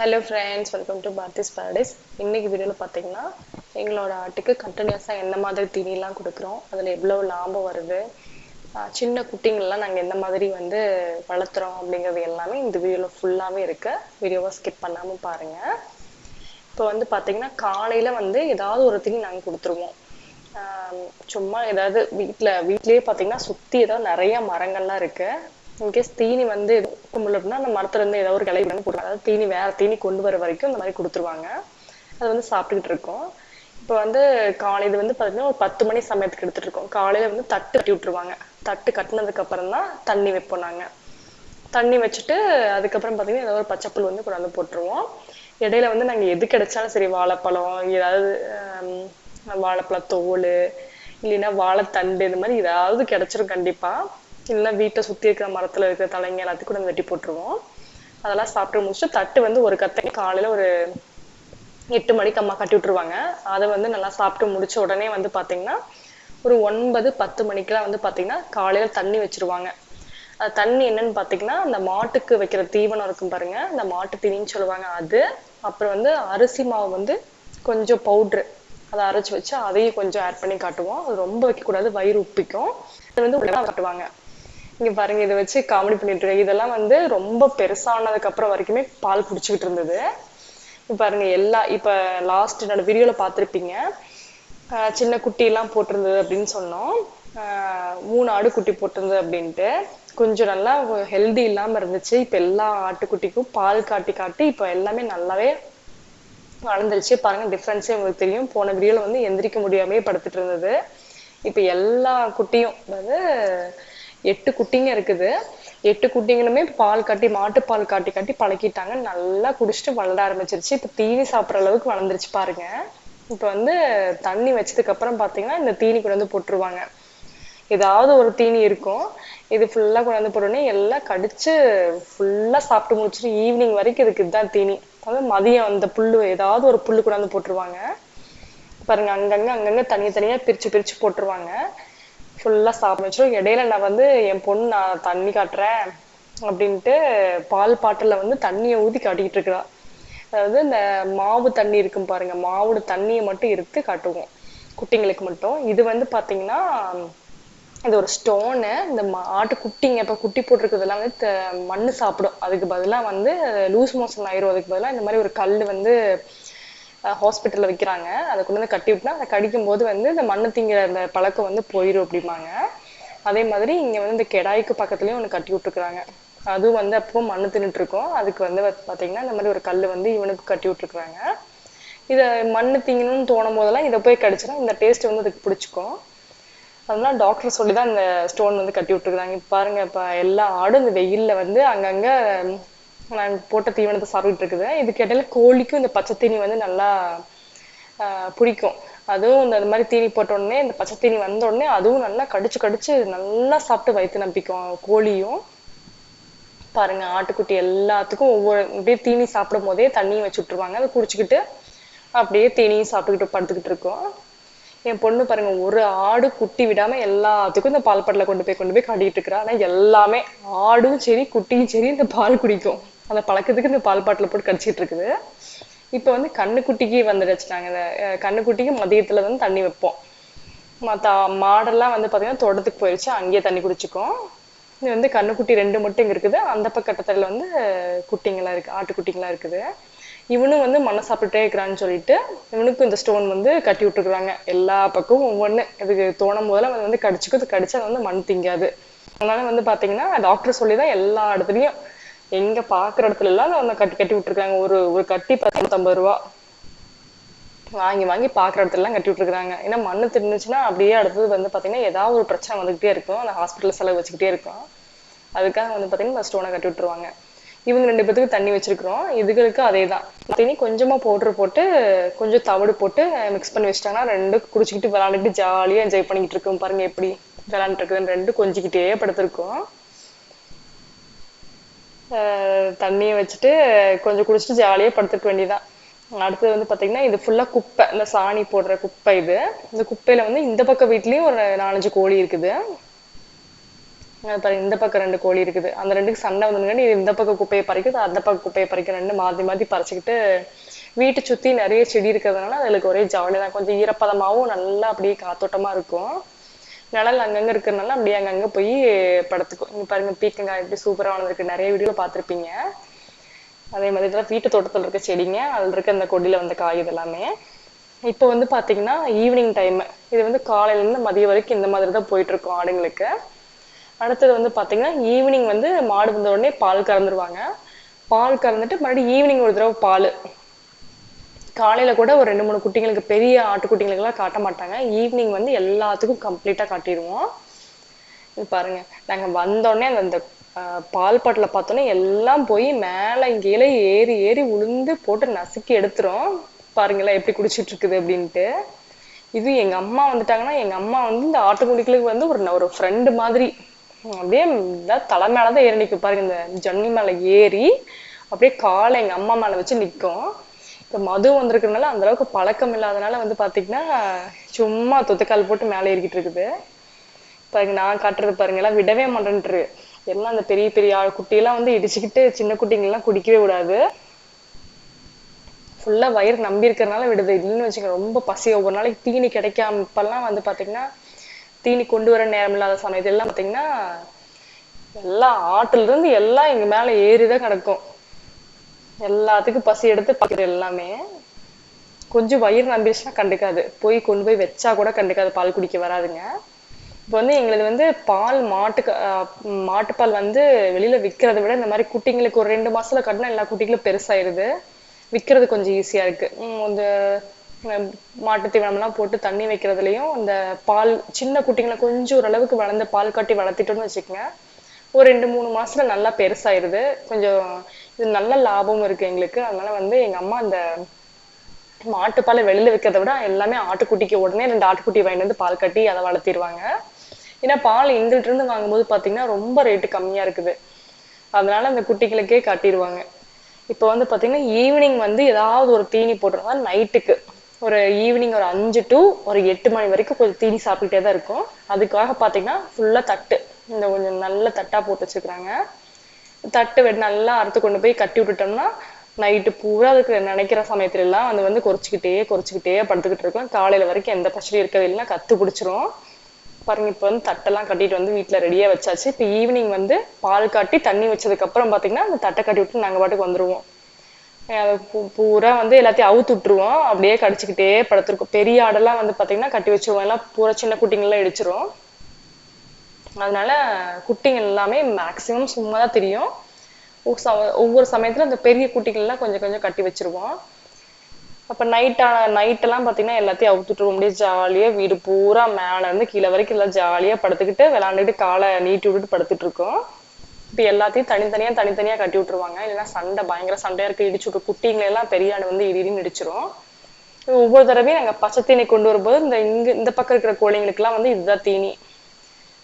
Hello friends welcome to Parthi's paradise இன்னைக்கு வீடியோவில் பார்த்தீங்கன்னா எங்களோட ஆட்டுக்கு கண்டினியூஸாக எந்த மாதிரி தீனிலாம் கொடுக்குறோம் அதில் எவ்வளோ லாபம் வருது சின்ன குட்டிங்கள்லாம் நாங்கள் எந்த மாதிரி வந்து வளர்த்துறோம் அப்படிங்கிறது எல்லாமே இந்த வீடியோவில் ஃபுல்லாகவே இருக்கு. வீடியோவை ஸ்கிப் பண்ணாமல் பாருங்கள் இப்போ வந்து பார்த்தீங்கன்னா காலையில் வந்து ஏதாவது ஒரு தீனி நாங்கள் கொடுத்துருவோம். சும்மா ஏதாவது வீட்டில் வீட்லேயே பார்த்தீங்கன்னா சுற்றி ஏதாவது நிறைய மரங்கள்லாம் இருக்கு. இன்கேஸ் தீனி வந்து முடியல அப்படின்னா அந்த மரத்துல இருந்து ஏதாவது ஒரு கிளை வந்து போடுவாங்க அதாவது தீனி வேற தீனி கொண்டு வர வரைக்கும் இந்த மாதிரி கொடுத்துருவாங்க. அது வந்து சாப்பிட்டுக்கிட்டு இருக்கோம். இப்போ வந்து காலையில் வந்து பார்த்தீங்கன்னா ஒரு பத்து மணி சமயத்துக்கு எடுத்துட்டு இருக்கோம். காலையில வந்து தட்டு கட்டி விட்டுருவாங்க. தட்டு கட்டினதுக்கு அப்புறம் தான் தண்ணி வைப்போம் நாங்க. தண்ணி வச்சுட்டு அதுக்கப்புறம் பார்த்தீங்கன்னா ஏதாவது ஒரு பச்சைப்புல் வந்து கொண்டாந்து போட்டுருவோம். இடையில வந்து நாங்கள் எது கிடைச்சாலும் சரி வாழைப்பழம் ஏதாவது வாழைப்பழ தோல் இல்லைன்னா வாழைத்தண்டு இந்த மாதிரி ஏதாவது கிடைச்சிரும் கண்டிப்பா. இல்லைன்னா வீட்டை சுற்றி இருக்கிற மரத்துல இருக்கிற தலைங்க எல்லாத்தையும் கூட வெட்டி போட்டுருவோம். அதெல்லாம் சாப்பிட்டு முடிச்சுட்டு தட்டு வந்து ஒரு கத்தை காலையில ஒரு எட்டு மணிக்கு அம்மா கட்டி விட்டுருவாங்க. அதை வந்து நல்லா சாப்பிட்டு முடிச்ச உடனே வந்து பாத்தீங்கன்னா ஒரு ஒன்பது பத்து மணிக்கெல்லாம் வந்து பாத்தீங்கன்னா காலையில தண்ணி வச்சிருவாங்க. அது தண்ணி என்னன்னு பாத்தீங்கன்னா அந்த மாட்டுக்கு வைக்கிற தீவனம் இருக்கும் பாருங்க அந்த மாட்டு தீனின்னு சொல்லுவாங்க அது. அப்புறம் வந்து அரிசி மாவு வந்து கொஞ்சம் பவுட்ரு அதை அரைச்சி வச்சு அதையும் கொஞ்சம் ஆட் பண்ணி காட்டுவோம். அது ரொம்ப வைக்கக்கூடாது வயிறு உப்பிக்கும். அது வந்து உள்ள காட்டுவாங்க. இங்க பாருங்க இதை வச்சு காமெடி பண்ணிட்டு இருக்கேன். இதெல்லாம் வந்து ரொம்ப பெருசானதுக்கு அப்புறம் வரைக்குமே பால் குடிச்சுக்கிட்டு இருந்தது. பாருங்க எல்லா இப்ப லாஸ்ட் என்னோட வீடியோல பார்த்துருப்பீங்க. சின்ன குட்டி எல்லாம் போட்டிருந்தது அப்படின்னு சொன்னோம். மூணு ஆடு குட்டி போட்டிருந்தது அப்படின்ட்டு. கொஞ்சம் நல்லா ஹெல்தி இல்லாம இருந்துச்சு. இப்ப எல்லா ஆட்டுக்குட்டிக்கும் பால் காட்டி காட்டி இப்ப எல்லாமே நல்லாவே வளர்ந்துருச்சு. பாருங்க டிஃப்ரென்ஸே உங்களுக்கு தெரியும். போன வீடியோல வந்து எந்திரிக்க முடியாமே படுத்துட்டு இருந்தது. இப்ப எல்லா குட்டியும் அதாவது எட்டு குட்டிங்க இருக்குது. எட்டு குட்டிங்களுமே பால் காட்டி மாட்டு பால் காட்டி காட்டி பழக்கிட்டாங்க. நல்லா குடிச்சிட்டு வளர ஆரம்பிச்சிருச்சு. இப்ப தீனி சாப்பிட்ற அளவுக்கு வளர்ந்துருச்சு பாருங்க. இப்ப வந்து தண்ணி வச்சதுக்கு அப்புறம் பாத்தீங்கன்னா இந்த தீனி கொண்டு வந்து போட்டுருவாங்க. ஏதாவது ஒரு தீனி இருக்கும். இது ஃபுல்லா கொண்டு வந்து போட்டோடனே எல்லாம் கடிச்சு ஃபுல்லா சாப்பிட்டு முடிச்சுட்டு ஈவினிங் வரைக்கும் இதுக்கு இதுதான் தீனி. அதாவது மதியம் அந்த புல்லு ஏதாவது ஒரு புல்லு கொண்டாந்து போட்டுருவாங்க. பாருங்க அங்கங்க அங்கங்க தனியா தனியா பிரிச்சு பிரிச்சு போட்டுருவாங்க. ஃபுல்லா சாப்பிட இடையில நான் வந்து என் பொண்ணு நான் தண்ணி காட்டுறேன் அப்படின்ட்டு பால் பாட்டில வந்து தண்ணியை ஊற்றி காட்டிக்கிட்டு இருக்கிறா. அதாவது இந்த மாவு தண்ணி இருக்கும் பாருங்க மாவோட தண்ணியை மட்டும் எடுத்து காட்டுவோம் குட்டிங்களுக்கு மட்டும். இது வந்து பாத்தீங்கன்னா இது ஒரு ஸ்டோனு இந்த மா- ஆட்டு குட்டிங்க இப்ப குட்டி போட்டிருக்கிறதெல்லாம் வந்து த- மண்ணு சாப்பிடும். அதுக்கு பதிலாக வந்து லூஸ் மோஷன் ஆயிரும். அதுக்கு பதிலாக இந்த மாதிரி ஒரு கல் வந்து ஹாஸ்பிட்டல்ல வைக்கிறாங்க. அதை கொண்டு வந்து கட்டி விட்டுனா அதை கடிக்கும் போது வந்து இந்த மண்ணு திங்கிற அந்த பழக்கம் வந்து போயிடும் அப்படிம்பாங்க. அதே மாதிரி இங்க வந்து இந்த கெடாய்க்கு பக்கத்துலயும் ஒண்ணு கட்டி விட்டுருக்காங்க அதுவும் வந்து அப்போ மண்ணு தின்னுட்டு இருக்கோம் அதுக்கு வந்து பாத்~ பாத்தீங்கன்னா இந்த மாதிரி ஒரு கல் வந்து இவனுக்கு கட்டி விட்டுருக்காங்க இத மண்ணு திங்கணும்னு தோணும் போதெல்லாம் இதை போய் கடிச்சினா இந்த டேஸ்ட் வந்து அதுக்கு பிடிச்சிக்கும். அதனால டாக்டர் சொல்லி தான் இந்த ஸ்டோன் வந்து கட்டி விட்டுருக்காங்க பாருங்க இப்ப எல்லா ஆடும் இந்த வெயில்ல வந்து அங்கங்க நான் போட்ட தீவனத்தை சாப்பிட்டுட்டு இருக்குது. இதுக்கு இடையில கோழிக்கும் இந்த பச்சை தீனி வந்து நல்லா பிடிக்கும். அதுவும் இந்த மாதிரி தீனி போட்டோடனே இந்த பச்சை தீனி வந்த உடனே அதுவும் நல்லா கடிச்சு கடிச்சு நல்லா சாப்பிட்டு வயிற்று நம்பிக்கும். கோழியும் பாருங்க ஆட்டுக்குட்டி எல்லாத்துக்கும் ஒவ்வொரு அப்படியே தீனி சாப்பிடும் போதே தண்ணியும் வச்சு விட்டுருவாங்க. அதை குடிச்சுக்கிட்டு அப்படியே தீனியும் சாப்பிட்டுக்கிட்டு படுத்துக்கிட்டு இருக்கோம். என் பொண்ணு பாருங்க ஒரு ஆடு குட்டி விடாம எல்லாத்துக்கும் இந்த பால் பட்டில கொண்டு போய் கொண்டு போய் காட்டிட்டு இருக்கிறா. ஆனா எல்லாமே ஆடும் சரி குட்டியும் சரி இந்த பால் குடிக்கும். அந்த பழக்கத்துக்கு இந்த பால் பாட்டில் போட்டு கடிச்சிட்டு இருக்குது. இப்போ வந்து கண்ணுக்குட்டிக்கு வந்துடுச்சு நாங்க இந்த கண்ணுக்குட்டிக்கு மதியத்தில் வந்து தண்ணி வைப்போம். மற்ற மாடெல்லாம் வந்து பார்த்தீங்கன்னா தோட்டத்துக்கு போயிடுச்சு அங்கேயே தண்ணி குடிச்சுக்கும். இது வந்து கண்ணுக்குட்டி ரெண்டு மட்டும் இங்கே இருக்குது. அந்த பக்கத்தில் வந்து குட்டிங்களாம் இருக்குது ஆட்டுக்குட்டிங்களாம் இருக்குது. இவனும் வந்து மன சாப்பிட்டுட்டே இருக்கிறான்னு சொல்லிட்டு இவனுக்கும் இந்த ஸ்டோன் வந்து கட்டி விட்டுருக்குறாங்க. எல்லா பக்கமும் ஒவ்வொன்று இதுக்கு தோணும் போதெல்லாம் அது வந்து கடிச்சுக்கும். கடிச்சு கடிச்சா அது வந்து மண் திங்காது. அதனால வந்து பார்த்தீங்கன்னா டாக்டர் சொல்லி தான் எல்லா இடத்துலையும் எங்க பாக்குற இடத்துல எல்லாம் அந்த கட்டி கட்டி விட்டுருக்காங்க. ஒரு ஒரு கட்டி பத்தொன்பது ரூபா. வாங்கி வாங்கி பாக்குற இடத்துல எல்லாம் கட்டி விட்டுருக்காங்க ஏன்னா மண்ணு திருந்துச்சுன்னா அப்படியே அடுத்தது வந்து பாத்தீங்கன்னா ஏதாவது ஒரு பிரச்சனை வந்துகிட்டே இருக்கும். அந்த ஹாஸ்பிட்டல் செலவு வச்சுக்கிட்டே இருக்கும். அதுக்காக வந்து பாத்தீங்கன்னா ஸ்டோனை கட்டி விட்டுருவாங்க. இவங்க ரெண்டு பேத்துக்கு தண்ணி வச்சிருக்கிறோம். இதுகளுக்கு அதே தான் பார்த்தீங்கன்னா கொஞ்சமா பவுடர் போட்டு கொஞ்சம் தவிடு போட்டு மிக்ஸ் பண்ணி வச்சிட்டாங்கன்னா ரெண்டு குடிச்சிக்கிட்டு விளையாண்டுட்டு ஜாலியா என்ஜாய் பண்ணிக்கிட்டு இருக்கும் பாருங்க எப்படி விளையாண்டுட்டு இருக்குதுன்னு. ரெண்டு கொஞ்சிக்கிட்டே படுத்திருக்கோம். தண்ணியை வச்சுட்டு கொஞ்சம் குடிச்சிட்டு ஜாலியா படுத்துக்க வேண்டியதான் அடுத்தது வந்து பாத்தீங்கன்னா இது ஃபுல்லா குப்பை. இந்த சாணி போடுற குப்பை இது. இந்த குப்பையில வந்து இந்த பக்கம் வீட்லேயும் ஒரு நாலஞ்சு கோழி இருக்குது. இந்த பக்கம் ரெண்டு கோழி இருக்குது. அந்த ரெண்டுக்கு சண்டை வந்துருங்க இது இந்த பக்கம் குப்பையை பறிக்குது அந்த பக்கம் குப்பையை பறிக்க ரெண்டு மாற்றி மாற்றி பறிச்சுக்கிட்டு வீட்டை சுத்தி நிறைய செடி இருக்கிறதுனால அதுகளுக்கு ஒரே ஜாலி தான். கொஞ்சம் ஈரப்பதமாவும் நல்லா அப்படியே காத்தோட்டமா இருக்கும். நிழல் அங்கங்க இருக்கிறதுனால அப்படியே அங்கங்க போய் படுத்துக்கும் இங்க பாருங்க பீக்கங்காய் எப்படி சூப்பரா வளர்ந்துருக்கு. நிறைய வீடியோல பார்த்துருப்பீங்க. அதே மாதிரி இதெல்லாம் வீட்டு தோட்டத்துல இருக்க செடிங்க அதுல இருக்க அந்த கொடியில வந்த காய் இதெல்லாமே. இப்போ வந்து பாத்தீங்கன்னா ஈவினிங் டைம் இது வந்து காலையில இருந்து மதியம் வரைக்கும் இந்த மாதிரி தான் போயிட்டு இருக்கும் ஆடுங்களுக்கு. அடுத்தது வந்து பாத்தீங்கன்னா ஈவினிங் வந்து மாடு வந்த உடனே பால் கறந்துருவாங்க. பால் கறந்துட்டு மறுபடியும் ஈவினிங் ஒரு தடவை பால். காலையில கூட ஒரு ரெண்டு மூணு குட்டிங்களுக்கு பெரிய ஆட்டுக்குட்டிங்களுக்கு எல்லாம் காட்ட மாட்டாங்க. ஈவினிங் வந்து எல்லாத்துக்கும் கம்ப்ளீட்டா காட்டிடுவோம். இது பாருங்க. நாங்க வந்தோடனே அந்த பால் பாட்டில பார்த்தோன்னே எல்லாம் போய் மேல கீழே ஏறி ஏறி உளுந்து போட்டு நசுக்கி எடுத்துரும். பாருங்களேன் எப்படி குடிச்சிட்டு இருக்குது அப்படின்ட்டு. இது எங்க அம்மா வந்துட்டாங்கன்னா எங்க அம்மா வந்து இந்த ஆட்டுக்குடிகளுக்கு வந்து ஒரு ஒரு ஃப்ரெண்டு மாதிரி. அப்படியே தலை தலை மேலதான் ஏறி நிற்கும் பாருங்க இந்த ஜன்னல் மேல ஏறி அப்படியே காலை எங்க அம்மா மேல வச்சு நிற்கும் இப்போ மது வந்திருக்கிறதுனால அந்த அளவுக்கு பழக்கம் இல்லாதனால வந்து பாத்தீங்கன்னா சும்மா தொத்துக்கால் போட்டு மேலே ஏறிக்கிட்டு இருக்குது. பாருங்க நான் காட்டுறது பாருங்க எல்லாம் விடவே மாட்டேன்ட்டு. எல்லாம் அந்த பெரிய பெரிய ஆள் குட்டியெல்லாம் வந்து இடிச்சுக்கிட்டு சின்ன குட்டிங்கெல்லாம் குடிக்கவே விடாது ஃபுல்லா வயிறு நம்பி இருக்கிறதுனால விடுது. இல்லைன்னு வச்சுக்க ரொம்ப பசி. ஒவ்வொரு நாளைக்கு தீனி கிடைக்காம இப்பெல்லாம் வந்து பாத்தீங்கன்னா தீனி கொண்டு வர நேரம் இல்லாத சமயத்துல எல்லாம் பாத்தீங்கன்னா எல்லாம் ஆட்டுல இருந்து எல்லாம் எங்க மேல ஏறிதான் கிடக்கும். எல்லாத்துக்கும் பசி எடுத்து பாக்குற எல்லாமே கொஞ்சம் வயிறு நம்பிடுச்சுன்னா கண்டுக்காது. போய் கொண்டு போய் வச்சா கூட கண்டுக்காது. பால் குடிக்க வராதுங்க. இப்போ வந்து எங்களுக்கு வந்து பால் மாட்டுக்கு மாட்டுப்பால் வந்து வெளியில விற்கிறத விட இந்த மாதிரி குட்டிங்களுக்கு ஒரு ரெண்டு மாசத்துல கட்டினா எல்லா குட்டிகளும் பெருசாயிருது. விற்கிறது கொஞ்சம் ஈஸியா இருக்கு. இந்த மாட்டு தீவனம்லாம் போட்டு தண்ணி வைக்கிறதுலயும் இந்த பால் சின்ன குட்டிங்களை கொஞ்சம் ஓரளவுக்கு வளர்ந்து பால் காட்டி வளர்த்திட்டோம்னு வச்சுக்கோங்க. ஒரு ரெண்டு மூணு மாசத்துல நல்லா பெருசாயிருது. கொஞ்சம் நல்ல லாபமும் இருக்கு எங்களுக்கு. அதனால வந்து எங்க அம்மா அந்த மாட்டுப்பாலை வெளியில விற்கிறத விட எல்லாமே ஆட்டுக்குட்டிக்கு உடனே ரெண்டு ஆட்டுக்குட்டி வாங்கிட்டு வந்து பால் கட்டி அதை வளர்த்திடுவாங்க. ஏன்னா பால் எங்கள்கிட்ட இருந்து வாங்கும்போது பாத்தீங்கன்னா ரொம்ப ரேட்டு கம்மியா இருக்குது. அதனால அந்த குட்டிகளுக்கே காட்டிடுவாங்க. இப்போ வந்து பாத்தீங்கன்னா ஈவினிங் வந்து ஏதாவது ஒரு தீனி போட்டுருந்தா நைட்டுக்கு ஒரு ஈவினிங் ஒரு அஞ்சு டு ஒரு எட்டு மணி வரைக்கும் கொஞ்சம் தீனி சாப்பிட்டுட்டே தான் இருக்கும். அதுக்காக பாத்தீங்கன்னா ஃபுல்லா தட்டு. இந்த கொஞ்சம் நல்ல தட்டா போட்டு வச்சுக்கிறாங்க. தட்டு வெ நல்லா அறுத்து கொண்டு போய் கட்டி விட்டுட்டோம்னா நைட்டு பூரா அதுக்கு நினைக்கிற சமயத்துல எல்லாம் அது வந்து குறைச்சிக்கிட்டே குறைச்சிக்கிட்டே படுத்துக்கிட்டு இருக்கும். காலையில வரைக்கும் எந்த பிரச்சனையும் இருக்கவே இல்லைன்னா கத்து பிடிச்சிரும் பாருங்க இப்போ வந்து தட்டெல்லாம் கட்டிட்டு வந்து வீட்டில் ரெடியா வச்சாச்சு. இப்போ ஈவினிங் வந்து பால் காட்டி தண்ணி வச்சதுக்கு அப்புறம் பாத்தீங்கன்னா அந்த தட்டை கட்டி விட்டு நாங்க பாட்டுக்கு வந்துருவோம். அஹ் பூரா வந்து எல்லாத்தையும் அவுத்து விட்டுருவோம். அப்படியே கடிச்சுக்கிட்டே படுத்துருக்கோம். பெரிய ஆடெல்லாம் வந்து பாத்தீங்கன்னா கட்டி வச்சுருவோம். எல்லாம் பூரா சின்ன குட்டிங்கெல்லாம் இடிச்சிரும். அதனால குட்டிங்க எல்லாமே மேக்சிமம் சும்மா தான் தெரியும். ஒவ்வொரு சம- ஒவ்வொரு சமயத்துல அந்த பெரிய குட்டிகள்லாம் கொஞ்சம் கொஞ்சம் கட்டி வச்சிருவோம். அப்ப நைட் நைட்டெல்லாம் எல்லாம் பாத்தீங்கன்னா எல்லாத்தையும் அவுத்துட்டு அப்படியே ஜாலியா வீடு பூரா மேல இருந்து கீழே வரைக்கும் எல்லாம் ஜாலியா படுத்துக்கிட்டு விளையாண்டுட்டு காலை நீட்டி விட்டுட்டு படுத்துட்டு இருக்கோம். இப்ப எல்லாத்தையும் தனித்தனியா தனித்தனியா கட்டி விட்டுருவாங்க. இல்லைன்னா சண்டை பயங்கர சண்டையா இருக்கு. இடிச்சு விட்டு குட்டிங்களெல்லாம் பெரியாடு பெரிய வந்து இடின்னு இடிச்சிரும். ஒவ்வொரு தடவையும் நாங்க பச்சை தீனி கொண்டு வரும்போது இந்த இங்க இந்த பக்கம் இருக்கிற கோழிங்களுக்கு எல்லாம் வந்து இதுதான் தீனி.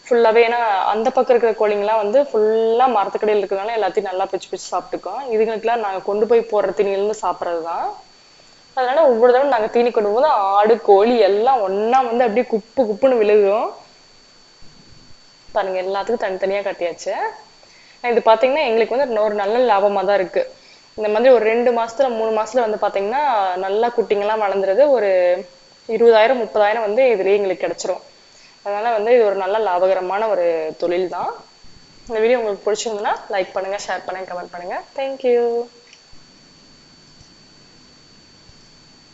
ஃபுல்லாவே ஏன்னா அந்த பக்கம் இருக்கிற கோழிங்கெல்லாம் வந்து ஃபுல்லா மரத்துக்கடையில் இருக்கிறதுனால எல்லாத்தையும் நல்லா பிச்சு பிச்சு சாப்பிட்டுக்கோம். இதுங்களுக்குலாம் நாங்க கொண்டு போய் போடுற தீனியில சாப்பிட்றது தான் அதனால ஒவ்வொரு தடவை நாங்க தீனி கொண்டு போது ஆடு கோழி எல்லாம் ஒன்றா வந்து அப்படியே குப்பு குப்புன்னு விழுகும். பாருங்க எல்லாத்துக்கும் தனித்தனியா கட்டியாச்சு. இது பாத்தீங்கன்னா எங்களுக்கு வந்து ஒரு நல்ல லாபமா தான் இருக்கு. இந்த மாதிரி ஒரு ரெண்டு மாசத்துல மூணு மாசத்துல வந்து பாத்தீங்கன்னா நல்லா குட்டிங்கெல்லாம் வளர்ந்துருது ஒரு இருபதாயிரம் முப்பதாயிரம் வந்து இதுலயே எங்களுக்கு கிடைச்சிரும். அதனால வந்து இது ஒரு நல்ல லாபகரமான ஒரு தொழில் தான் இந்த வீடியோ உங்களுக்கு பிடிச்சிருந்ததுன்னா லைக் பண்ணுங்க ஷேர் பண்ணுங்க கமெண்ட் பண்ணுங்க. தேங்க்யூ